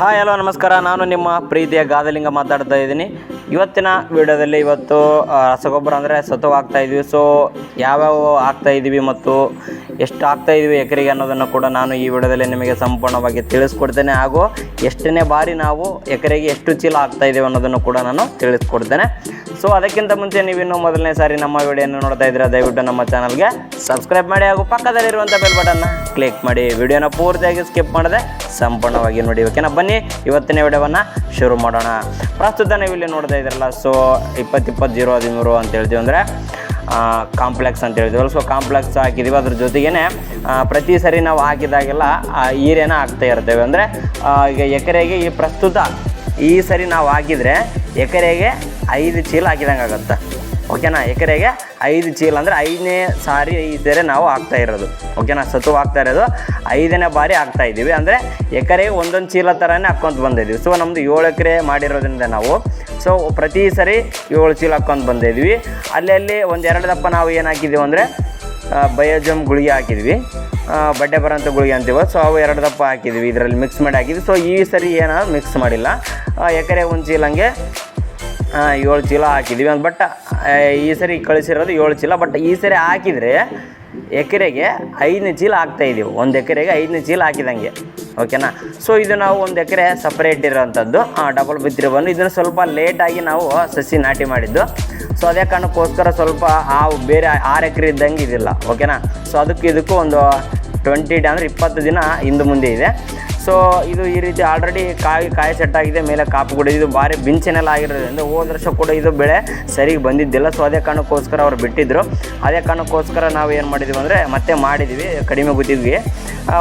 Hi, hello, ನಮಸ್ಕಾರ. ನಾನು ನಿಮ್ಮ ಪ್ರೀತಿಯ ಗಾದಲಿಂಗ ಮಾತಾಡ್ತಾ ಇದ್ದೀನಿ. ಇವತ್ತಿನ ವಿಡಿಯೋದಲ್ಲಿ ಇವತ್ತು ರಸಗೊಬ್ಬರ ಅಂದರೆ ಸತು ಇದ್ದೀವಿ ಸೊ ಯಾವ್ಯಾವ ಆಗ್ತಾ ಇದ್ದೀವಿ ಮತ್ತು ಎಷ್ಟು ಆಗ್ತಾ ಇದೀವಿ ಎಕರೆಗೆ ಅನ್ನೋದನ್ನು ಕೂಡ ನಾನು ಈ ವಿಡಿಯೋದಲ್ಲಿ ನಿಮಗೆ ಸಂಪೂರ್ಣವಾಗಿ ತಿಳಿಸ್ಕೊಡ್ತೇನೆ. ಹಾಗೂ ಎಷ್ಟನೇ ಬಾರಿ ನಾವು ಎಕರೆಗೆ ಎಷ್ಟು ಚೀಲ ಆಗ್ತಾ ಇದ್ದೀವಿ ಅನ್ನೋದನ್ನು ಕೂಡ ನಾನು ತಿಳಿಸ್ಕೊಡ್ತೇನೆ. ಸೊ ಅದಕ್ಕಿಂತ ಮುಂಚೆ ನೀವಿನ್ನೂ ಮೊದಲನೇ ಸಾರಿ ನಮ್ಮ ವಿಡಿಯೋನ ನೋಡ್ತಾ ಇದ್ದೀರಾ, ದಯವಿಟ್ಟು ನಮ್ಮ ಚಾನಲ್ಗೆ ಸಬ್ಸ್ಕ್ರೈಬ್ ಮಾಡಿ ಹಾಗೂ ಪಕ್ಕದಲ್ಲಿರುವಂಥ ಬೆಲ್ ಬಟನ್ನ ಕ್ಲಿಕ್ ಮಾಡಿ. ವಿಡಿಯೋನ ಪೂರ್ತಿಯಾಗಿ ಸ್ಕಿಪ್ ಮಾಡದೆ ಸಂಪೂರ್ಣವಾಗಿ ನೋಡಿ. ಓಕೆನಾ? ಬನ್ನಿ, ಇವತ್ತಿನ ವಿಡಿಯೋವನ್ನು ಶುರು ಮಾಡೋಣ. ಪ್ರಸ್ತುತ ನೀವು ಇಲ್ಲಿ ನೋಡ್ತಾ ಇದ್ರಲ್ಲ ಸೊ ಇಪ್ಪತ್ತಿಪ್ಪತ್ತು ಜೀರೋ ಹದಿಮೂರು ಅಂತ ಹೇಳ್ತೀವಿ ಅಂದರೆ ಕಾಂಪ್ಲೆಕ್ಸ್ ಅಂತ ಹೇಳ್ತೀವಲ್ಲ ಸೊ ಕಾಂಪ್ಲೆಕ್ಸ್ ಹಾಕಿದ್ದೀವಿ ಅದ್ರ ಜೊತೆಗೇ ಪ್ರತಿ ಸರಿ ನಾವು ಹಾಕಿದಾಗೆಲ್ಲ ಈರೇನ ಹಾಕ್ತಾ ಇರ್ತೇವೆ. ಅಂದರೆ ಈಗ ಎಕರೆಗೆ ಈ ಪ್ರಸ್ತುತ ಈ ಸರಿ ನಾವು ಹಾಕಿದರೆ ಎಕರೆಗೆ ಐದು ಚೀಲ ಹಾಕಿದಂಗೆ ಆಗುತ್ತೆ. ಓಕೆನಾ ಎಕರೆಗೆ ಐದು ಚೀಲ. ಅಂದರೆ ಐದನೇ ಸಾರಿ ಇದ್ದರೆ ನಾವು ಹಾಕ್ತಾ ಇರೋದು. ಓಕೆನಾ ಸತು ಹಾಕ್ತಾ ಇರೋದು. ಐದನೇ ಬಾರಿ ಹಾಕ್ತಾ ಇದ್ದೀವಿ. ಅಂದರೆ ಎಕರೆಗೆ ಒಂದೊಂದು ಚೀಲ ಥರನೇ ಹಾಕ್ಕೊಂತ ಬಂದಿದ್ದೀವಿ. ಸೊ ನಮ್ಮದು ಏಳು ಎಕರೆ ಮಾಡಿರೋದ್ರಿಂದ ನಾವು ಸೊ ಪ್ರತಿ ಸರಿ ಏಳು ಚೀಲ ಹಾಕ್ಕೊಂಡು ಬಂದಿದ್ವಿ. ಅಲ್ಲಿ ಅಲ್ಲಿ ಒಂದು ಎರಡು ದಪ್ಪ ನಾವು ಏನು ಹಾಕಿದ್ದೀವಿ ಅಂದರೆ ಬಯೋಜಮ್ ಗುಳಿಗೆ ಹಾಕಿದ್ವಿ. ಬಡ್ಡೆ ಬರೋಂಥ ಗುಳಿಗೆ ಅಂತೀವೋ. ಸೊ ಅವು ಎರಡು ದಪ್ಪ ಹಾಕಿದ್ವಿ, ಇದರಲ್ಲಿ ಮಿಕ್ಸ್ ಮಾಡಿ ಹಾಕಿದ್ವಿ. ಸೊ ಈ ಸರಿ ಏನೋ ಮಿಕ್ಸ್ ಮಾಡಿಲ್ಲ. ಎಕರೆ ಒಂದು ಚೀಲ ಹಂಗೆ ಏಳು ಚೀಲ ಹಾಕಿದ್ವಿ. ಬಟ್ ಈ ಸರಿ ಕಳಿಸಿರೋದು ಏಳು ಚೀಲ. ಬಟ್ ಈ ಸರಿ ಹಾಕಿದರೆ ಎಕರೆಗೆ ಐದನೇ ಚೀಲ ಹಾಕ್ತಾ ಇದ್ದೀವಿ ಒಂದು ಎಕರೆಗೆ ಐದನೇ ಚೀಲ ಹಾಕಿದಂಗೆ. ಓಕೆನಾ ಸೊ ಇದು ನಾವು ಒಂದು ಎಕರೆ ಸಪ್ರೇಟ್ ಇರೋವಂಥದ್ದು ಡಬಲ್ ಬಿತ್ತಿರಿ ಬಂದು ಇದನ್ನು ಸ್ವಲ್ಪ ಲೇಟಾಗಿ ನಾವು ಸಸಿ ನಾಟಿ ಮಾಡಿದ್ದು. ಸೊ ಅದೇ ಕಾರಣಕ್ಕೋಸ್ಕರ ಸ್ವಲ್ಪ ಆ ಬೇರೆ ಆರು ಎಕರೆ ಇದ್ದಂಗೆ ಇದಿಲ್ಲ. ಓಕೆನಾ ಸೊ ಅದಕ್ಕೆ ಇದಕ್ಕೂ ಒಂದು ಟ್ವೆಂಟಿ ಡೇ ಅಂದರೆ ಇಪ್ಪತ್ತು ದಿನ ಹಿಂದೆ ಮುಂದೆ ಇದೆ. ಸೊ ಇದು ಈ ರೀತಿ ಆಲ್ರೆಡಿ ಕಾಯಿ ಕಾಯಿ ಸೆಟ್ ಆಗಿದೆ, ಮೇಲೆ ಕಾಪು ಕೂಡ. ಇದು ಭಾರಿ ಬಿಂಚನೆಲ್ಲ ಆಗಿರೋದ್ರಿಂದ ಹೋದ ವರ್ಷ ಕೂಡ ಇದು ಬೆಳೆ ಸರಿಗೆ ಬಂದಿದ್ದಿಲ್ಲ. ಸೊ ಅದೇ ಕಾರಣಕ್ಕೋಸ್ಕರ ಅವ್ರು ಬಿಟ್ಟಿದ್ದರು ಅದೇ ಕಾರಣಕ್ಕೋಸ್ಕರ ನಾವು ಏನು ಮಾಡಿದ್ವಿ ಅಂದರೆ ಮತ್ತೆ ಮಾಡಿದ್ವಿ, ಕಡಿಮೆ ಗೊತ್ತಿದ್ವಿ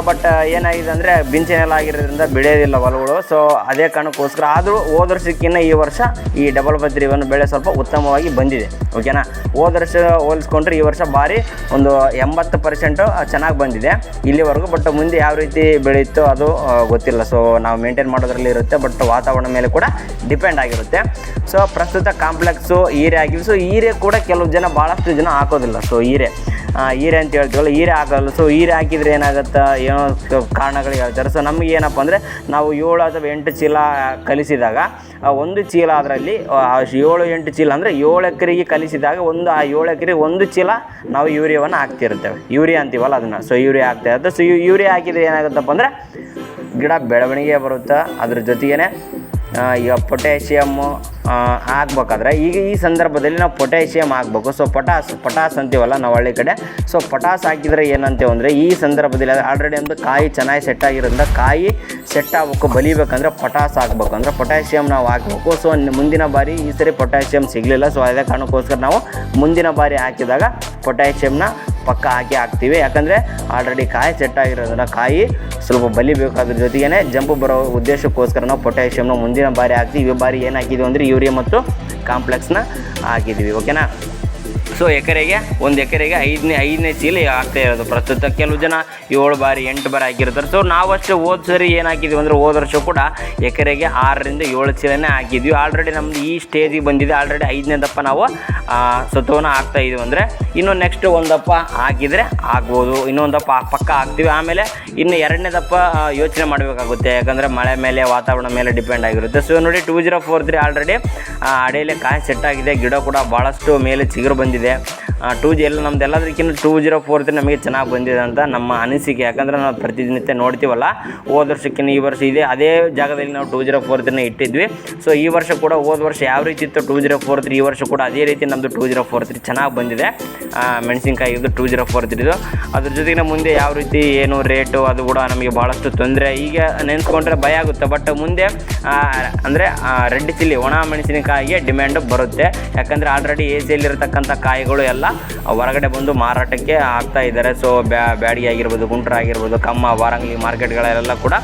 ಬಟ್ ಏನಾಗಿದೆ ಅಂದರೆ ಬಿಂಚನೆಲ್ಲ ಆಗಿರೋದ್ರಿಂದ ಬೆಳೆಯೋದಿಲ್ಲ ಹೊಲಗಳು. ಸೊ ಅದೇ ಕಾರಣಕ್ಕೋಸ್ಕರ ಆದರೂ ಹೋದ ವರ್ಷಕ್ಕಿಂತ ಈ ವರ್ಷ ಈ ಡಬಲ್ ಬದ್ರಿವನ್ನು ಬೆಳೆ ಸ್ವಲ್ಪ ಉತ್ತಮವಾಗಿ ಬಂದಿದೆ. ಓಕೆನಾ ಹೋದ ವರ್ಷ ಹೋಲಿಸ್ಕೊಂಡ್ರೆ ಈ ವರ್ಷ ಭಾರಿ ಒಂದು ಎಂಬತ್ತು ಪರ್ಸೆಂಟು ಚೆನ್ನಾಗಿ ಬಂದಿದೆ ಇಲ್ಲಿವರೆಗೂ. ಬಟ್ ಮುಂದೆ ಯಾವ ರೀತಿ ಬೆಳೆಯುತ್ತೋ ಅದು ಗೊತ್ತಿಲ್ಲ. ಸೊ ನಾವು ಮೇಂಟೈನ್ ಮಾಡೋದ್ರಲ್ಲಿ ಇರುತ್ತೆ ಬಟ್ ವಾತಾವರಣ ಮೇಲೆ ಕೂಡ ಡಿಪೆಂಡ್ ಆಗಿರುತ್ತೆ. ಸೊ ಪ್ರಸ್ತುತ ಕಾಂಪ್ಲೆಕ್ಸು ಹೀರೆ ಆಗಿವೆ. ಸೊ ಹೀರೆ ಕೂಡ ಕೆಲವು ಜನ ಭಾಳಷ್ಟು ಜನ ಹಾಕೋದಿಲ್ಲ. ಸೊ ಹೀರೆ ಹೀರೆ ಅಂತ ಹೇಳ್ತೀವಲ್ಲ, ಹೀರೆ ಹಾಕಲ್ಲ. ಸೊ ಹೀರೆ ಹಾಕಿದರೆ ಏನಾಗುತ್ತೆ? ಏನೋ ಕಾರಣಗಳು ಹೇಳ್ತಾರೆ ಸೊ ನಮಗೆ ಏನಪ್ಪ ಅಂದರೆ, ನಾವು ಏಳು ಅಥವಾ ಎಂಟು ಚೀಲ ಕಲಿಸಿದಾಗ ಒಂದು ಚೀಲ ಅದರಲ್ಲಿ ಏಳು ಎಂಟು ಚೀಲ ಅಂದರೆ ಏಳು ಎಕರೆಗೆ ಕಲಿಸಿದಾಗ ಒಂದು, ಆ, ಏಳು ಎಕರೆಗೆ ಒಂದು ಚೀಲ ನಾವು ಯೂರಿಯಾವನ್ನು ಹಾಕ್ತಿರ್ತೇವೆ ಯೂರಿಯಾ ಅಂತೀವಲ್ಲ ಅದನ್ನು. ಸೊ ಯೂರಿಯಾ ಹಾಕ್ತಾ ಇರುತ್ತೆ ಸೊ ಯೂರಿಯಾ ಹಾಕಿದರೆ ಏನಾಗುತ್ತಪ್ಪ ಅಂದರೆ ಗಿಡ ಬೆಳವಣಿಗೆ ಬರುತ್ತೆ? ಅದ್ರ ಜೊತೆಗೇ ಈಗ ಪೊಟ್ಯಾಷಿಯಮ್ಮು ಹಾಕ್ಬೇಕಾದ್ರೆ ಈಗ ಈ ಸಂದರ್ಭದಲ್ಲಿ ನಾವು ಪೊಟ್ಯಾಷಿಯಮ್ ಹಾಕ್ಬೇಕು. ಸೊ ಪೊಟಾಸ್ ಪೊಟಾಸ್ ಅಂತೀವಲ್ಲ ನಾವು ಹಳ್ಳಿ ಕಡೆ. ಸೊ ಪೊಟಾಸ್ ಹಾಕಿದರೆ ಏನಂತೀವಿ ಅಂದರೆ ಈ ಸಂದರ್ಭದಲ್ಲಿ ಆಲ್ರೆಡಿ ಒಂದು ಕಾಯಿ ಚೆನ್ನಾಗಿ ಸೆಟ್ ಆಗಿರೋದ್ರಿಂದ ಕಾಯಿ ಸೆಟ್ ಆಗಬೇಕು, ಬಲಿಬೇಕಂದ್ರೆ ಪೊಟಾಸ್ ಹಾಕ್ಬೇಕು. ಅಂದರೆ ಪೊಟ್ಯಾಷಿಯಮ್ ನಾವು ಹಾಕಬೇಕು. ಸೊ ಮುಂದಿನ ಬಾರಿ ಈ ಸರಿ ಪೊಟ್ಯಾಷಿಯಮ್ ಸಿಗಲಿಲ್ಲ. ಸೊ ಅದೇ ಕಾರಣಕ್ಕೋಸ್ಕರ ನಾವು ಮುಂದಿನ ಬಾರಿ ಹಾಕಿದಾಗ ಪೊಟ್ಯಾಷಿಯಮ್ನ ಪಕ್ಕ ಹಾಕಿ ಹಾಕ್ತೀವಿ. ಯಾಕಂದರೆ ಆಲ್ರೆಡಿ ಕಾಯಿ ಸೆಟ್ ಆಗಿರೋದ್ರಿಂದ ಕಾಯಿ ಸ್ವಲ್ಪ ಬಲಿಬೇಕು ಅದ್ರ ಜೊತೆಗೇ ಜಂಪ್ ಬರೋ ಉದ್ದೇಶಕ್ಕೋಸ್ಕರ ನಾವು ಪೊಟ್ಯಾಷಿಯಮ್ನ ಮುಂದಿನ ಬಾರಿ ಹಾಕ್ತೀವಿ. ಈ ಬಾರಿ ಏನು ಹಾಕಿದ್ವಿ ಅಂದರೆ ಯೂರಿಯಾ ಮತ್ತು ಕಾಂಪ್ಲೆಕ್ಸ್ನ ಹಾಕಿದ್ದೀವಿ ಓಕೆನಾ ಸೊ ಎಕರೆಗೆ, ಒಂದು ಎಕರೆಗೆ ಐದನೇ ಐದನೇ ಚೀಲ ಆಗ್ತಾ ಇರೋದು. ಪ್ರಸ್ತುತ ಕೆಲವು ಜನ ಏಳು ಬಾರಿ, ಎಂಟು ಬಾರಿ ಹಾಕಿರ್ತಾರೆ. ಸೊ ನಾವಷ್ಟೇ ಹೋದ ಸರಿ ಏನು ಹಾಕಿದ್ವಿ ಅಂದರೆ ಹೋದ ವರ್ಷ ಕೂಡ ಎಕರೆಗೆ ಆರರಿಂದ ಏಳು ಚೀಲನೇ ಹಾಕಿದ್ವಿ. ಆಲ್ರೆಡಿ ನಮ್ಮದು ಈ ಸ್ಟೇಜಿಗೆ ಬಂದಿದೆ. ಆಲ್ರೆಡಿ ಐದನೇ ದಪ್ಪ ನಾವು ಸತ್ವನ ಹಾಕ್ತಾ ಇದೀವಿ ಅಂದರೆ ಇನ್ನು ನೆಕ್ಸ್ಟ್ ಒಂದಪ್ಪ ದಪ್ಪ ಹಾಕಿದರೆ ಆಗ್ಬೋದು. ಇನ್ನೊಂದಪ್ಪ ಪಕ್ಕ ಹಾಕ್ತೀವಿ ಆಮೇಲೆ ಇನ್ನು ಎರಡನೇ ದಪ್ಪ ಯೋಚನೆ ಮಾಡಬೇಕಾಗುತ್ತೆ. ಯಾಕಂದರೆ ಮಳೆ ಮೇಲೆ, ವಾತಾವರಣ ಮೇಲೆ ಡಿಪೆಂಡ್ ಆಗಿರುತ್ತೆ. ಸೊ ನೋಡಿ two zero four three already ಅಡೆಯಲ್ಲೇ ಕಾಯಿ ಸೆಟ್ ಆಗಿದೆ. ಗಿಡ ಕೂಡ ಭಾಳಷ್ಟು ಮೇಲೆ ಚಿಗುರು ಬಂದಿದೆ. there ಟೂ ಜಿ ಎಲ್ಲ ನಮ್ದು ಎಲ್ಲದಕ್ಕಿಂತ ಟೂ ಜೀರೋ ಫೋರ್ ತ್ರೀ ನಮಗೆ ಚೆನ್ನಾಗಿ ಬಂದಿದೆ ಅಂತ ನಮ್ಮ ಅನಿಸಿಕೆ. ಯಾಕಂದರೆ ನಾವು ಪ್ರತಿನಿತ್ಯ ನೋಡ್ತೀವಲ್ಲ, ಹೋದ ವರ್ಷಕ್ಕಿಂತ ಈ ವರ್ಷ ಇದೆ, ಅದೇ ಜಾಗದಲ್ಲಿ ನಾವು ಟೂ ಜೀರೋ ಫೋರ್ ತ್ರೀನ ಇಟ್ಟಿದ್ವಿ. ಸೊ ಈ ವರ್ಷ ಕೂಡ ಹೋದ ವರ್ಷ ಯಾವ ರೀತಿ ಇತ್ತು ಟೂ ಜೀರೋ ಫೋರ್ ತ್ರೀ, ಈ ವರ್ಷ ಕೂಡ ಅದೇ ರೀತಿ ನಮ್ಮದು ಟೂ ಜೀರೋ ಫೋರ್ ತ್ರೀ ಚೆನ್ನಾಗಿ ಬಂದಿದೆ. ಮೆಣಸಿನ್ಕಾಯಿ ಇದು ಟೂ ಜೀರೋ ಫೋರ್ ತ್ರೀದು. ಅದ್ರ ಜೊತೆಗೆ ಮುಂದೆ ಯಾವ ರೀತಿ ಏನು ರೇಟು ಅದು ಕೂಡ ನಮಗೆ ಭಾಳಷ್ಟು ತೊಂದರೆ. ಈಗ ನೆನೆಸ್ಕೊಂಡ್ರೆ ಭಯ ಆಗುತ್ತೆ ಬಟ್ ಮುಂದೆ ಅಂದರೆ ರೆಡ್ ಚಿಲ್ಲಿ ಒಣ ಮೆಣಸಿನಕಾಯಿಗೆ ಡಿಮ್ಯಾಂಡ್ ಬರುತ್ತೆ. ಯಾಕಂದರೆ ಆಲ್ರೆಡಿ ಎ ಸಿಯಲ್ಲಿರ್ತಕ್ಕಂಥ ಕಾಯಿಗಳು ಎಲ್ಲ ಹೊರಗಡೆ ಬಂದು ಮಾರಾಟಕ್ಕೆ ಆಗ್ತಾ ಇದ್ದಾರೆ. ಸೊ ಬ್ಯಾಡಿಗೆ ಆಗಿರ್ಬೋದು ಗುಂಟ್ರ ಆಗಿರ್ಬೋದು, ಕಮ್ಮ, ವಾರಂಗಲಿ, ಮಾರ್ಕೆಟ್ಗಳೆಲ್ಲ ಕೂಡ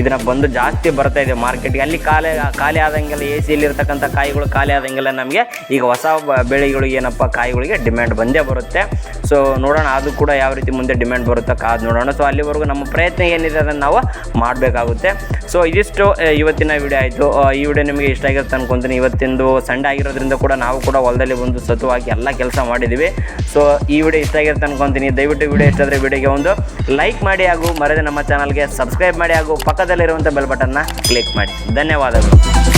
ಇದನ್ನ ಬಂದು ಜಾಸ್ತಿ ಬರ್ತಾ ಇದೆ ಮಾರ್ಕೆಟ್ಗೆ ಅಲ್ಲಿ ಖಾಲಿ ಖಾಲಿ ಆದಂಗೆಲ್ಲ ಎ ಸಿಯಲ್ಲಿರ್ತಕ್ಕಂಥ ಕಾಯಿಗಳು ಖಾಲಿ ಆದಂಗೆಲ್ಲ ನಮಗೆ ಈಗ ಹೊಸ ಬೆಳೆಗಳಿಗೆ ಏನಪ್ಪ, ಕಾಯಿಗಳಿಗೆ ಡಿಮ್ಯಾಂಡ್ ಬಂದೇ ಬರುತ್ತೆ. ಸೊ ನೋಡೋಣ, ಅದು ಕೂಡ ಯಾವ ರೀತಿ ಮುಂದೆ ಡಿಮ್ಯಾಂಡ್ ಬರುತ್ತೆ ಕಾದು ನೋಡೋಣ. ಸೊ ಅಲ್ಲಿವರೆಗೂ ನಮ್ಮ ಪ್ರಯತ್ನ ಏನಿದೆ ಅದನ್ನು ನಾವು ಮಾಡಬೇಕಾಗುತ್ತೆ. ಸೊ ಇದಿಷ್ಟು ಇವತ್ತಿನ ವಿಡಿಯೋ ಆಯಿತು. ಈ ವಿಡಿಯೋ ನಿಮಗೆ ಇಷ್ಟ ಆಗಿರುತ್ತೆ ಅನ್ಕೊಂತೀನಿ. ಇವತ್ತಿಂದು ಸಂಡೇ ಆಗಿರೋದ್ರಿಂದ ಕೂಡ ನಾವು ಕೂಡ ಹೊಲದಲ್ಲಿ ಬಂದು ಸತುವಾಗಿ ಎಲ್ಲ ಕೆಲಸ ಮಾಡಿದ್ದೀವಿ ಸೊ ಈ ವಿಡಿಯೋ ಇಷ್ಟ ಆಗಿರುತ್ತೆ ಅನ್ಕೊಂತೀನಿ. ದಯವಿಟ್ಟು ವಿಡಿಯೋ ಇಷ್ಟ ಆದರೆ ವಿಡಿಯೋಗೆ ಒಂದು ಲೈಕ್ ಮಾಡಿ ಹಾಗೂ ಮರದೆ ನಮ್ಮ ಚಾನಲ್ಗೆ ಸಬ್ಸ್ಕ್ರೈಬ್ ಮಾಡಿ ಹಾಗೂ ಪಕ್ಕದಲ್ಲಿರುವಂಥ ಬೆಲ್ ಬಟನ್ನ ಕ್ಲಿಕ್ ಮಾಡಿ. ಧನ್ಯವಾದಗಳು.